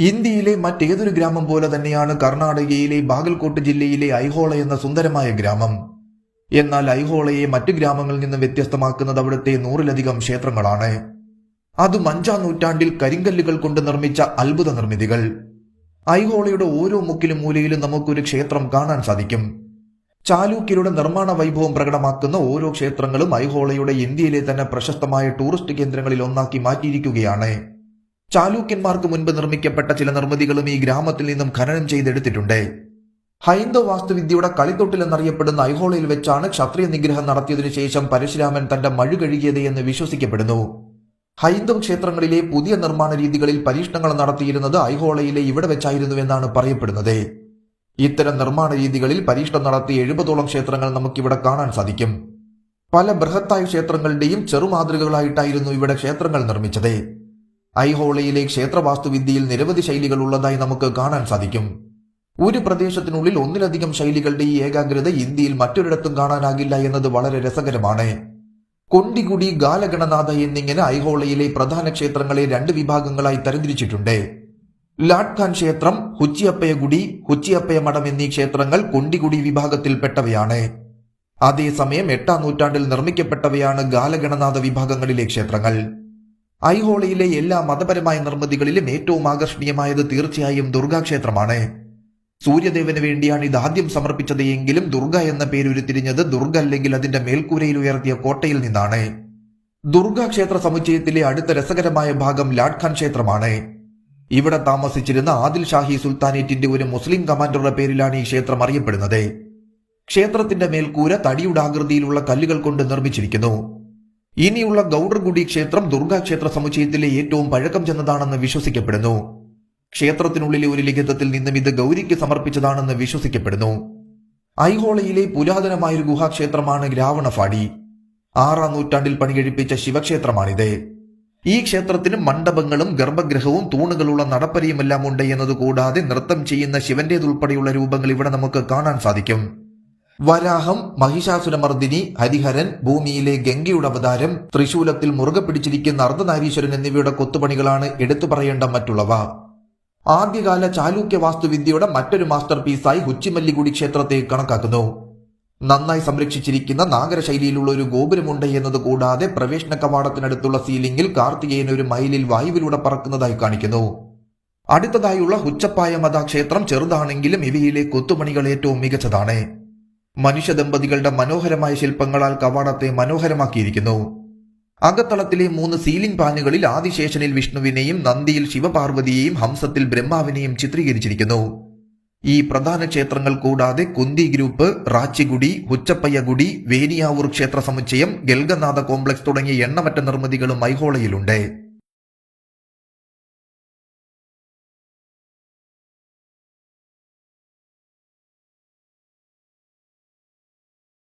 ഇന്ത്യയിലെ മറ്റേതൊരു ഗ്രാമം പോലെ തന്നെയാണ് കർണാടകയിലെ ബാഗൽകോട്ട് ജില്ലയിലെ ഐഹോള എന്ന സുന്ദരമായ ഗ്രാമം. എന്നാൽ ഐഹോളയെ മറ്റു ഗ്രാമങ്ങളിൽ നിന്ന് വ്യത്യസ്തമാക്കുന്നത് അവിടുത്തെ നൂറിലധികം ക്ഷേത്രങ്ങളാണ്. അതും അഞ്ചാം നൂറ്റാണ്ടിൽ കരിങ്കല്ലുകൾ കൊണ്ട് നിർമ്മിച്ച അത്ഭുത നിർമ്മിതികൾ. ഐഹോളയുടെ ഓരോ മുക്കിലും മൂലയിലും നമുക്കൊരു ക്ഷേത്രം കാണാൻ സാധിക്കും. ചാലൂക്യരുടെ നിർമ്മാണ വൈഭവം പ്രകടമാക്കുന്ന ഓരോ ക്ഷേത്രങ്ങളും ഐഹോളയുടെ ഇന്ത്യയിലെ തന്നെ പ്രശസ്തമായ ടൂറിസ്റ്റ് കേന്ദ്രങ്ങളിൽ ഒന്നാക്കി മാറ്റിയിരിക്കുകയാണ്. ചാലൂക്യന്മാർക്ക് മുൻപ് നിർമ്മിക്കപ്പെട്ട ചില നിർമ്മിതികളും ഈ ഗ്രാമത്തിൽ നിന്നും ഖനനം ചെയ്തെടുത്തിട്ടുണ്ട്. ഹൈന്ദവ വാസ്തുവിദ്യയുടെ കളിത്തൊട്ടിൽ എന്നറിയപ്പെടുന്ന ഐഹോളയിൽ വെച്ചാണ് ക്ഷത്രിയ നിഗ്രഹം നടത്തിയതിനു ശേഷം പരശുരാമൻ തന്റെ മഴു കഴുകിയത് എന്ന് വിശ്വസിക്കപ്പെടുന്നു. ഹൈന്ദവ ക്ഷേത്രങ്ങളിലെ പുതിയ നിർമ്മാണ രീതികളിൽ പരീക്ഷണങ്ങൾ നടത്തിയിരുന്നത് ഐഹോളയിലെ ഇവിടെ വെച്ചായിരുന്നുവെന്നാണ് പറയപ്പെടുന്നത്. ഇത്തരം നിർമ്മാണ രീതികളിൽ പരീക്ഷണം നടത്തിയ എഴുപതോളം ക്ഷേത്രങ്ങൾ നമുക്കിവിടെ കാണാൻ സാധിക്കും. പല ബൃഹത്തായ ക്ഷേത്രങ്ങളുടെയും ചെറുമാതൃകകളായിട്ടായിരുന്നു ഇവിടെ ക്ഷേത്രങ്ങൾ നിർമ്മിച്ചത്. ഐഹോളയിലെ ക്ഷേത്രവാസ്തുവിദ്യയിൽ നിരവധി ശൈലികൾ ഉള്ളതായി നമുക്ക് കാണാൻ സാധിക്കും. ഒരു പ്രദേശത്തിനുള്ളിൽ ഒന്നിലധികം ശൈലികളുടെ ഈ ഏകാഗ്രത ഇന്ത്യയിൽ മറ്റൊരിടത്തും കാണാനാകില്ല എന്നത് വളരെ രസകരമാണ്. കൊണ്ടിഗുടി ഗാലഗണനാഥ എന്നിങ്ങനെ ഐഹോളയിലെ പ്രധാന ക്ഷേത്രങ്ങളെ രണ്ട് വിഭാഗങ്ങളായി തരംതിരിച്ചിട്ടുണ്ട്. ലാഡ്ഖാൻ ക്ഷേത്രം ഹുച്ചിയപ്പയ ഗുഡി ഹുച്ചിയപ്പയ മഠം എന്നീ ക്ഷേത്രങ്ങൾ കൊണ്ടിഗുടി വിഭാഗത്തിൽപ്പെട്ടവയാണ്. അതേസമയം എട്ടാം നൂറ്റാണ്ടിൽ നിർമ്മിക്കപ്പെട്ടവയാണ് ഗാലഗണനാഥ വിഭാഗങ്ങളിലെ ക്ഷേത്രങ്ങൾ. ഐഹോളയിലെ എല്ലാ മതപരമായ നിർമ്മിതികളിലും ഏറ്റവും ആകർഷണീയമായത് തീർച്ചയായും ദുർഗാക്ഷേത്രമാണ്. സൂര്യദേവന് വേണ്ടിയാണ് ഇത് ആദ്യം സമർപ്പിച്ചത് എങ്കിലും ദുർഗ എന്ന പേരുരുത്തിരിഞ്ഞത് ദുർഗ അല്ലെങ്കിൽ അതിന്റെ മേൽക്കൂരയിൽ ഉയർത്തിയ കോട്ടയിൽ നിന്നാണ്. ദുർഗാക്ഷേത്ര സമുച്ചയത്തിലെ അടുത്ത രസകരമായ ഭാഗം ലാഡ്ഖാൻ ക്ഷേത്രമാണ്. ഇവിടെ താമസിച്ചിരുന്ന ആദിൽ ഷാഹി സുൽത്താനേറ്റിന്റെ ഒരു മുസ്ലിം കമാൻഡറുടെ പേരിലാണ് ഈ ക്ഷേത്രം അറിയപ്പെടുന്നത്. ക്ഷേത്രത്തിന്റെ മേൽക്കൂര തടിയുടെ ആകൃതിയിലുള്ള കല്ലുകൾ കൊണ്ട് നിർമ്മിച്ചിരിക്കുന്നു. ഇനിയുള്ള ഗൗഡർഗുഡി ക്ഷേത്രം ദുർഗാക്ഷേത്ര സമുച്ചയത്തിലെ ഏറ്റവും പഴക്കം ചെന്നതാണെന്ന് വിശ്വസിക്കപ്പെടുന്നു. ക്ഷേത്രത്തിനുള്ളിലെ ഒരു ലിഖിതത്തിൽ നിന്നും ഇത് ഗൗരിക്ക് സമർപ്പിച്ചതാണെന്ന് വിശ്വസിക്കപ്പെടുന്നു. ഐഹോളയിലെ പുരാതനമായൊരു ഗുഹാക്ഷേത്രമാണ് രാവണഫാടി ആറാം നൂറ്റാണ്ടിൽ പണികഴിപ്പിച്ച ശിവക്ഷേത്രമാണിത്. ഈ ക്ഷേത്രത്തിന് മണ്ഡപങ്ങളും ഗർഭഗ്രഹവും തൂണുകളുള്ള നടപ്പരയുമെല്ലാം ഉണ്ട് എന്നതുകൂടാതെ നൃത്തം ചെയ്യുന്ന ശിവന്റേതുൾപ്പെടെയുള്ള രൂപങ്ങൾ ഇവിടെ നമുക്ക് കാണാൻ സാധിക്കും. വരാഹം മഹിഷാസുരമർദിനി ഹരിഹരൻ ഭൂമിയിലെ ഗംഗയുടെ അവതാരം തൃശൂലത്തിൽ മുറുകെ പിടിച്ചിരിക്കുന്ന അർദ്ധനാരീശ്വരൻ എന്നിവയുടെ കൊത്തുപണികളാണ് എടുത്തു പറയേണ്ട മറ്റുള്ളവ. ആദ്യകാല ചാലൂക്യ വാസ്തുവിദ്യയുടെ മറ്റൊരു മാസ്റ്റർ പീസായി ഹുച്ചിമല്ലിഗുഡി ക്ഷേത്രത്തെ കണക്കാക്കുന്നു. നന്നായി സംരക്ഷിച്ചിരിക്കുന്ന നാഗരശൈലിയിലുള്ള ഒരു ഗോപുരമുണ്ട് എന്നത് കൂടാതെ പ്രവേശന കവാടത്തിനടുത്തുള്ള സീലിംഗിൽ കാർത്തികേയൻ ഒരു മയിലിൽ വായുവിലൂടെ പറക്കുന്നതായി കാണിക്കുന്നു. അടുത്തതായുള്ള ഹുച്ചപ്പായ മത ക്ഷേത്രം ചെറുതാണെങ്കിലും ഇവയിലെ കൊത്തുപണികൾ ഏറ്റവും മികച്ചതാണ്. മനുഷ്യ ദമ്പതികളുടെ മനോഹരമായ ശില്പങ്ങളാൽ കവാടത്തെ മനോഹരമാക്കിയിരിക്കുന്നു. അകത്തളത്തിലെ മൂന്ന് സീലിംഗ് പാനുകളിൽ ആദിശേഷനിൽ വിഷ്ണുവിനെയും നന്ദിയിൽ ശിവപാർവതിയെയും ഹംസത്തിൽ ബ്രഹ്മാവിനെയും ചിത്രീകരിച്ചിരിക്കുന്നു. ഈ പ്രധാന ക്ഷേത്രങ്ങൾ കൂടാതെ കുന്തി ഗ്രൂപ്പ് റാച്ചിഗുഡി ഉച്ചപ്പയ്യഗുടി വേനിയാവൂർ ക്ഷേത്ര സമുച്ചയം ഗൽഗനാഥ കോംപ്ലക്സ് തുടങ്ങിയ എണ്ണമറ്റ നിർമ്മിതികളും ഐഹോളയിലുണ്ട്.